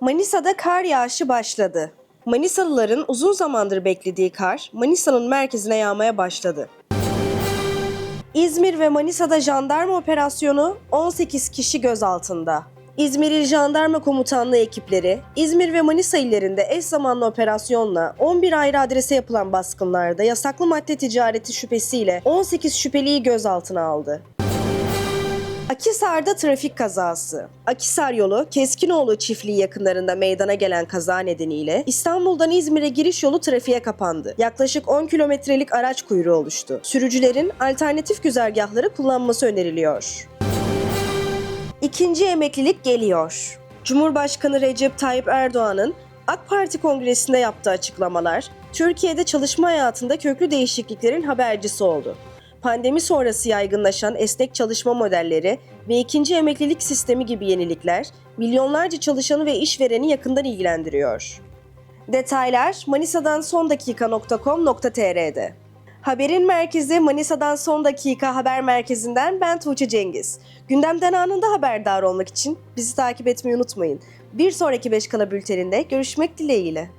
Manisa'da kar yağışı başladı. Manisalıların uzun zamandır beklediği kar Manisa'nın merkezine yağmaya başladı. İzmir ve Manisa'da jandarma operasyonu 18 kişi gözaltında. İzmir İl Jandarma Komutanlığı ekipleri İzmir ve Manisa illerinde eş zamanlı operasyonla 11 ayrı adrese yapılan baskınlarda yasaklı madde ticareti şüphesiyle 18 şüpheliyi gözaltına aldı. Akisar'da trafik kazası. Akisar yolu Keskinoğlu çiftliği yakınlarında meydana gelen kaza nedeniyle İstanbul'dan İzmir'e giriş yolu trafiğe kapandı. Yaklaşık 10 kilometrelik araç kuyruğu oluştu. Sürücülerin alternatif güzergahları kullanması öneriliyor. İkinci emeklilik geliyor. Cumhurbaşkanı Recep Tayyip Erdoğan'ın AK Parti kongresinde yaptığı açıklamalar Türkiye'de çalışma hayatında köklü değişikliklerin habercisi oldu. Pandemi sonrası yaygınlaşan esnek çalışma modelleri ve ikinci emeklilik sistemi gibi yenilikler milyonlarca çalışanı ve işvereni yakından ilgilendiriyor. Detaylar Manisa'dan sondakika.com.tr'de. Haberin merkezi Manisa'dan Son Dakika Haber Merkezi'nden ben Tuğçe Cengiz. Gündemden anında haberdar olmak için bizi takip etmeyi unutmayın. Bir sonraki Beşkala bülteninde görüşmek dileğiyle.